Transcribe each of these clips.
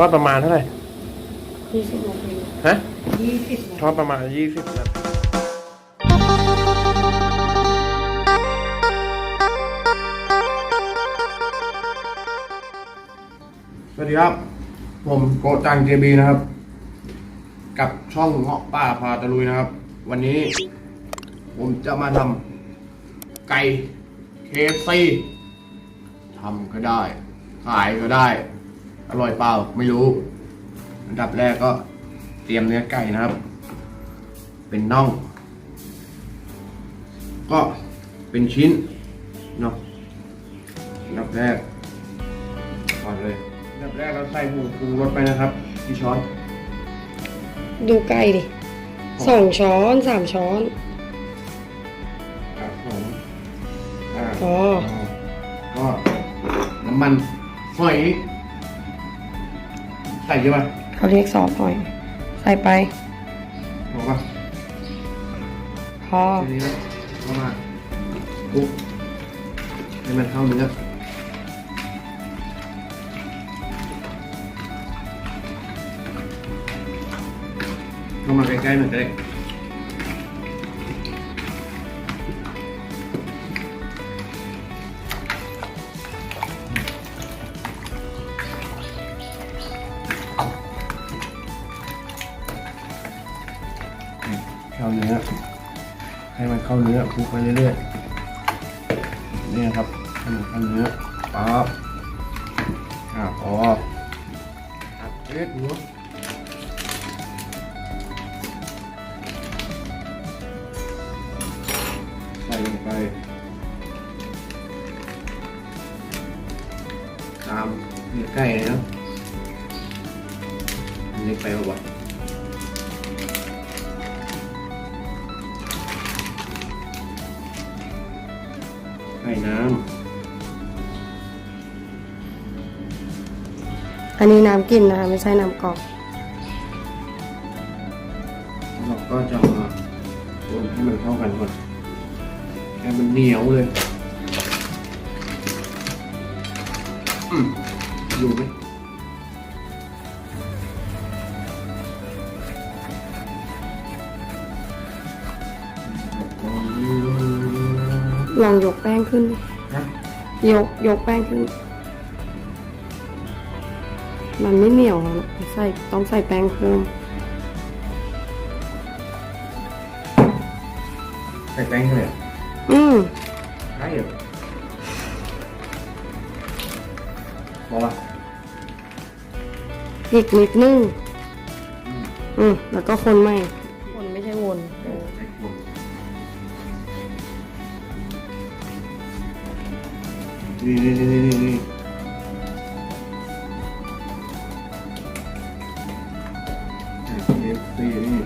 ทอดประมาณเท่าไหร่ยี่สิบนาทีฮะยี่สิบทอดประมาณยี่สิบนาทีสวัสดีครับ ผมโกจังเจบีนะครับ กับช่องเงาะป้าพาตะลุยนะครับ วันนี้ ผมจะมาทำไก่เคฟซีทำก็ได้ ขายก็ได้ อร่อยเปล่าไม่รู้ อันดับแรกก็เตรียมเนื้อไก่นะครับ เป็นน่อง ก็เป็นชิ้นเนาะอันดับแรกก่อนเลยอันดับแรกเราใส่หมูปรุงรสไปนะครับที่ช้อนดูไก่ดิสองช้อนสามช้อนครับผมอ่าอ๋อก็น้ำมันหอย ใส่เยอะป่ะเขาเรียกซอสหอย ใส่ไปบอกว่าพอทีนี้ก็มาคลุกให้มันเข้าเนื้อเข้ามาใกล้ๆหน่อยก็ได้เข้ เนื้อคลุกไปเรื่อยๆนี่ครับให้มันเข้าเนื้อปั๊บอ่าพอตัดเล็ดหัวใส่ลงไปตามเนื้อไก่เลยนะอันนี้ไปเอาวะ ใส่น้อันนี้น้ำกินนะคะไม่ใช่น้ำกรอกำแล้วเราก็จะมาคนให้มันเข้ากันก่อนให้มันเหนียวเลย อืมอยู่ไหม ลองยกแป้งขึ้นดินะยกยกแป้งขึ้น มันไม่เหนียวแล้วนะใส่ต้องใส่แป้งเพิ่มใส่แป้งเท่าไหร่อืมใช่เหรอบอกว่าอีกนิดนึง อืมอืมแล้วก็คนใหม่ นี่นี่นี่นี่นี่ใส่เคฟซีนี่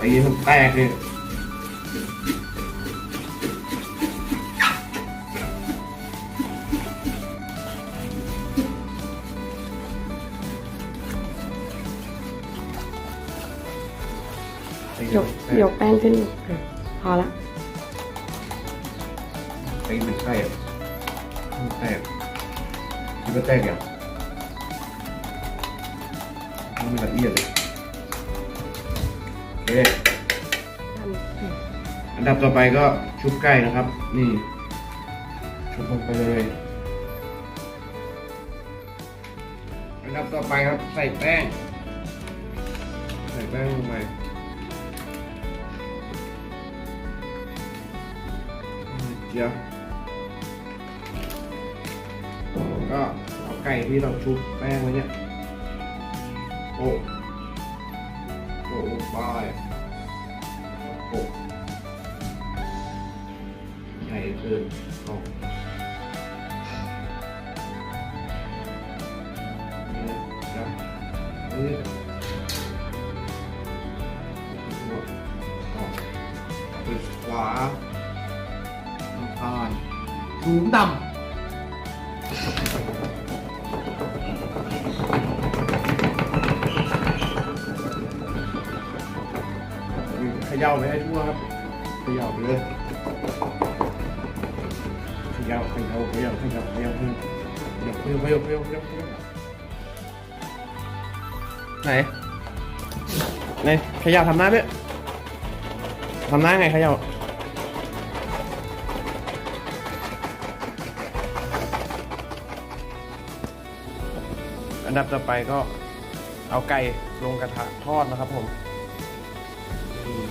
ตีมันแตกเลย ยมันกแตกยกแป้งขึ้นอีกอะพอละตีมันแตกมันแตกมันก็แตกอย่างให้มันละเอียดเลยโอเคทำอืมอันดับต่อไปก็ชุบไก่นะครับ นี่ ชุบลงไปเลย อันดับต่อไปครับใส่แป้ง ใส่แป้งลงไป เจียว ก็เอาไก่ที่เราชุบแป้งไว้เนี่ย โอ้โอ้ลงไปโอ้ใหญ่เกินออกนี่นะนี่ออกไปขวา น้ำตาลสูงดำเขย่าไปให้ทั่วครับเขย่าไปเลยย่าเขย่าเขย่าเขย่าเขย่าเขย่าเขย่าเขย่าเขย่าเขย่าเขย่าไหนไหนเขย่าทำหน้าด้วยทำหน้าไงเขย่า นดับต่อไปก็เอาไก่ลงกระทะทอดนะครับผมอืม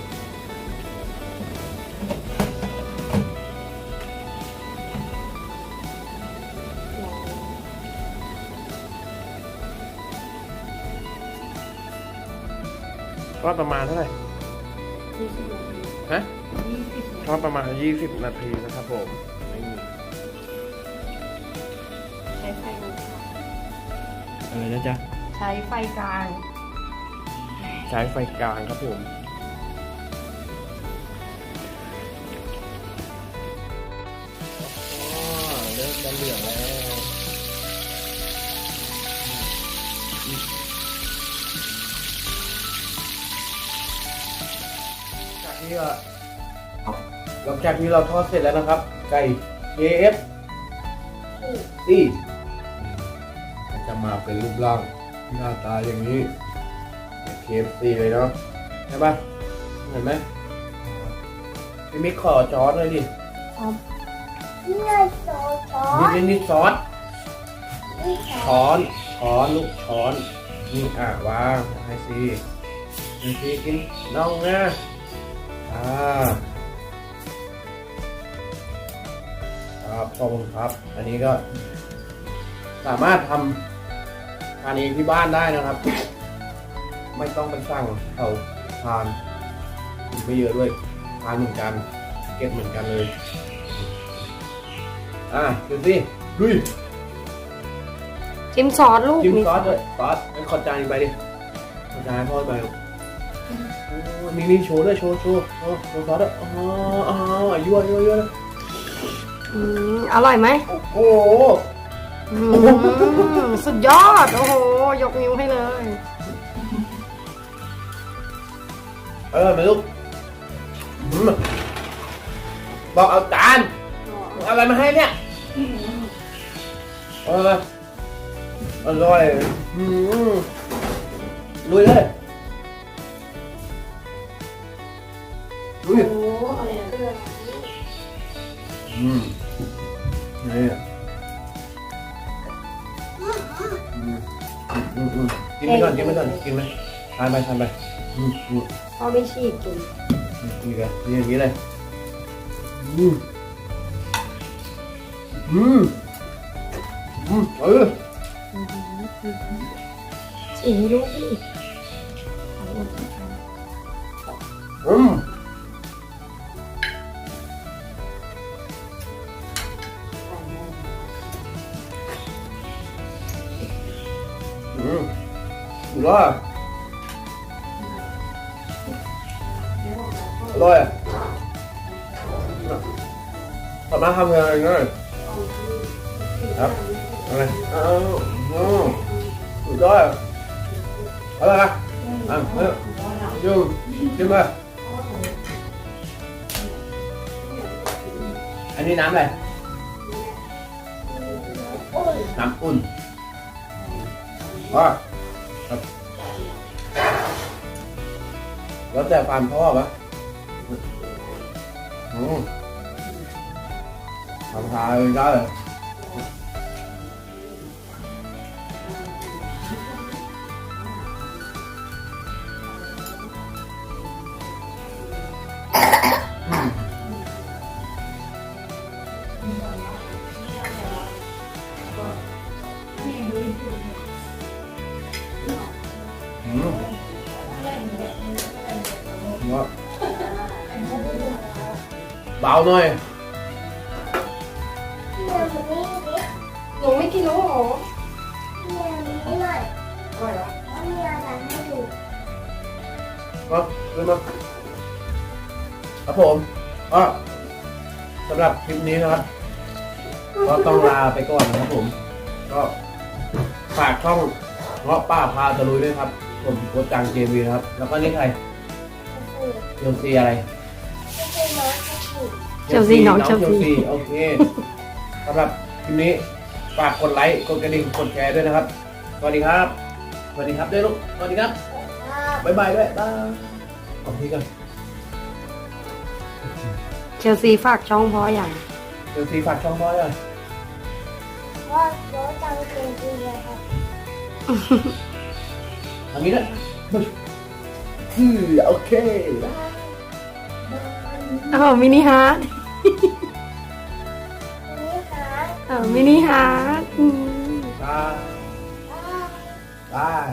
ก็ประมาณเท่าไหร่ฮะก็ประมาณ 20 นาทีนะครับผม อะไรนะจ๊ะ ใช้ไฟกลางใช้ไฟกลางครับผม เริ่มจะเหลืองแล้ว จากที่เราหลังจากที่เราทอดเสร็จแล้วนะครับ ไก่ KF ซี่จะ มาเป็นรูปร่างหน้าตาอย่างนี้ KFC เลยเนาะใช่ปะเห็นไหมพี่มิกขอจอสเลยดิครับนี่ไงโซช้อนิดนนิดนิดซอสนี่ช้อนช้อนช้อนลูกช้อนนี่อะวางให้ซีให้ซีกินน้องนะอ่าครับขอบคุณครับ อันนี้ก็ สามารถทำ ทานเองที่บ้านได้นะครับ ไม่ต้องไปสั่งเขาทานไม่เยอะด้วยทานเหมือนกัน เก็บเหมือนกันเลย อะดูสิดุยจิ้มซอสลูกจิ้มมีซอสด้วยซอสงั้นขอจานอีกไปดิขอจานให้พ่อไปลูกโอ้นี่นี่โชว์ด้วยโชว์โชว์โชว์โชว์ซอสด้วยอ๋ออ๋อยั่วยั่วยั่วอืมอร่อยไหมโอ้โห อืมสุดยอด โอ้โห ยกนิ้วให้เลย เออไหมลูกอืมบอกเอาจานเอาอะไรมาให้เนี่ยเอออร่อยอืมลุยเลยลุยโอ้อะไรนะอืมนี่ กินไปก่อนกินไปก่อนกินไหมทานไปทานไปอืมอืมพ่อไม่ฉีกกินนี่กันนี่อย่างนี้เลยอืมอืมอืมเออฉีกให้ลูกดิอืม อร่อยอร่อยอะสามารถทำงานง่ายครับอะไรอ้าวอืมสุดยอดอะไรอะอะเฮ้ยยุ่งขึ้นมาอันนี้น้ำอะไร น้ำอุ่นอ๋อ ครับ แล้วแต่ความชอบอะอืมทำทานเลยได้ เบาหน่อยเดี๋ยวมันนี่ดิหนูไม่กินแล้วเหรอเดี๋ยวนี้หน่อยอร่อยเหรอว่ามีอะไรให้ดูมาเริ่มมาครับผมก็สำหรับคลิปนี้นะครับ ก็ต้องลาไปก่อนนะครับผม ก็ฝากช่องเงาะป้าพาตะลุยด้วยครับ ผมโคชจังเจมีนะครับ แล้วก็นี่ใครก็คือเชลซีอะไร เชลซีน้องเชลซี โอเคสำหรับคลิปนี้ฝากกดไลค์กดกระดิ่งกดแชร์ด้วยนะครับสวัสดีครับสวัสดีครับด้วยลูกสวัสดีครับครับบ๊ายบายด้วยบายขอบคุณกันเชลซีฝากช่องพ่ออย่างเดี๋ยวซีฝากช่องพ่อเลยว่าโดจังเกมดีเลยครับทางนี้ด้วยคือโอเคเออมินิฮาร์ดนี่ค่ะ เออมินิฮาร์ดอืมบายอ่าบาย